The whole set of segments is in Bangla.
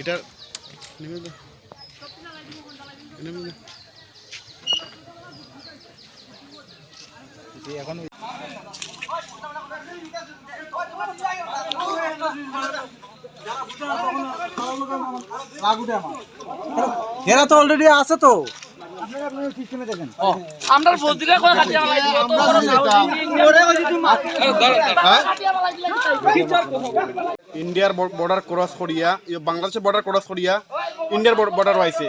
এটা নেমে এখন এরা তো অলরেডি আছে তো। আপনারা আপনার সিস্টেমে দেখেন আমরা ইন্ডিয়ার বর্ডার ক্রস করিয়া বাংলাদেশের বর্ডার ক্রস করিয়া ইন্ডিয়ার বর্ডার আইছে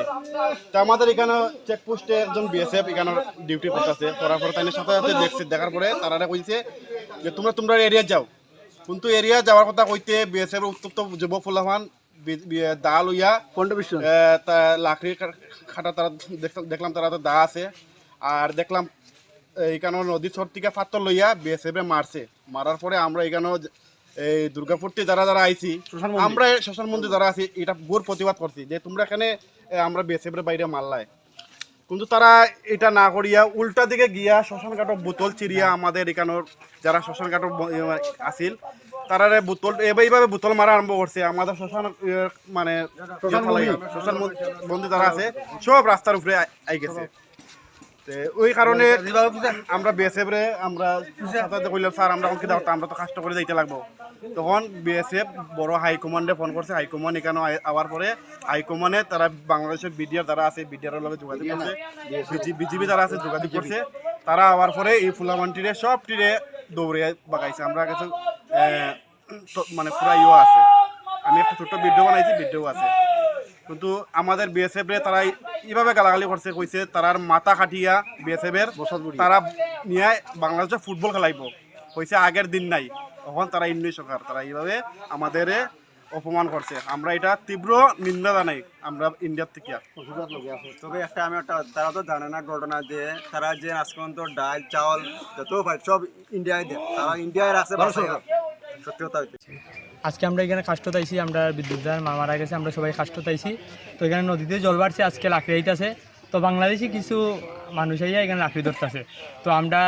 তা আমাদের এখানে চেকপোস্টে একজন বিএসএফ এখানে ডিউটি করতেছে। করার পরে তাই সাথে সাথে দেখছে দেখার পরে তারা কইছে যে তোমরা তোমরা এরিয়া যাও। কিন্তু এরিয়া যাওয়ার কথা কইতে বিএসএফ উত্তপ্ত যুব ফুলাহান দা লইয়া লাকড়ি খাটা তারা দেখলাম তারা তো দা আছে। আর দেখলাম এইখানে নদী চর থেকে লইয়া বিএসএফ মারছে। মারার পরে আমরা এখানে এই দুর্গাপুরতে যারা যারা আইছি আমরা শ্মশান মন্দির যারা আছি এটা বোর প্রতিবাদ করছি যে তোমরা এখানে আমরা এর বাইরে মারলাই কিন্তু তারা এটা না করিয়া উল্টা দিকে গিয়া শ্মশান ঘাটক বোতল চিরিয়া আমাদের এখানোর যারা শ্মশান ঘাটক আছিল তারা বোতল এইভাবে বোতল মারা আরম্ভ করছে। আমাদের শ্মশান ইয়ে, মানে শ্মশান বন্ধু যারা আছে সব রাস্তার উপরে আই- গেছে। ওই কারণে আমরা বিএসএফ রে আমরা সাথে কইলাম স্যার আমরা কি দাও আমরা তো কষ্ট করে যাইতে লাগবো। তখন বিএসএফ বড় হাইকমান্ডে ফোন করছে। হাইকমান্ড এখানে আওয়ার পরে হাইকমান্ডে তারা বাংলাদেশের বিডিআর যারা আছে বিডিআর লগে যোগাযোগ করছে। বিজিবি যারা আছে যোগাযোগ করছে। তারা আওয়ার পরে এই ফুলামানটিরে সব টিরে দৌড়ে বাগাইছে। আমরা কাছে মানে পুরা ইয়ে আছে। আমি একটা ছোট্ট ভিডিও বানাইছি ভিডিও আছে। কিন্তু আমাদের বিএসএফ রে তারা এইভাবে গালাগালি করছে কইছে তারার মাথা খাটিয়া বিএসএফ এর তারা নিয়ে বাংলাদেশে ফুটবল খেলাইব। কইছে আগের দিন নাই তখন তারা ইন্ডিয়া সরকার তারা এইভাবে আমাদের অপমান করছে। আমরা এটা তীব্র নিন্দা জানাই আমরা ইন্ডিয়ার থেকে। তবে একটা আমি একটা তারা তো জানে না ঘটনা যে তারা যে আজ পর্যন্ত ডাল চাউল যত সব ইন্ডিয়ায় দেয়। তারা ইন্ডিয়ায় রাখছে সত্যি কথা আজকে আমরা এখানে কাষ্ট তাইছি, আমরা বিদ্যুৎ দার মা মারা গেছে, আমরা সবাই কাষ্ট তাইছি। তো এখানে নদীতে জল বাড়ছে, আজকে লাকড়ি আইতাছে। তো বাংলাদেশি কিছু মানুষ আইয়া এখানে লাকড়ি ধরতেছে। তো আমরা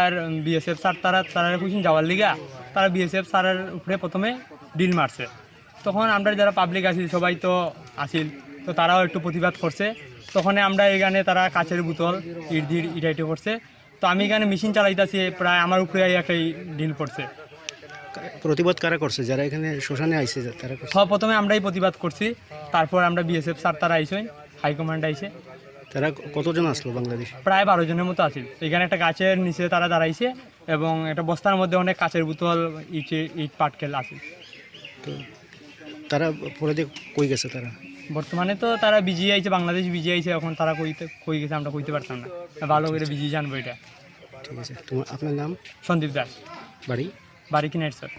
বিএসএফ স্যার তারা তারা কুইছেন যাওয়ার লিগা, তারা বিএসএফ স্যারের উপরে প্রথমে ডিল মারছে। তখন আমরা যারা পাবলিক আছি, সবাই তো আসিল তো তারাও একটু প্রতিবাদ করছে। তখন আমরা এখানে তারা কাচের বোতল, ইট দিয়ে ইটা ইটে করছে। তো আমি এখানে মেশিন চালাইতেছি, প্রায় আমার উপরে একটাই ডিল পড়ছে প্রতিবাদ কারা করছে যারা এখানে শ্মশানে আইছে তারা করছে? সব প্রথমে আমরাই প্রতিবাদ করছি তারপর আমরা বিএসএফ স্যার তারা আইসেন হাইকমান্ড আইসে তারা কতজন আসলো বাংলাদেশ? প্রায় বারো জনের মতো আছে। এখানে একটা গাছের নিচে তারা দাঁড়াইছে এবং একটা বস্তার মধ্যে অনেক কাচের বোতল ইট ইট পাটকেল আছে। তো তারা পরে দিয়ে কই গেছে তারা? বর্তমানে তো তারা বিজি আইছে বাংলাদেশ বিজি আইছে এখন তারা কইতে কই গেছে আমরা কইতে পারতাম না। ভালো করে বিজি জানব এটা। ঠিক আছে। তোমার আপনার নাম? সন্দীপ দাস। বাড়ি? বাড়ি কিনার স্যার।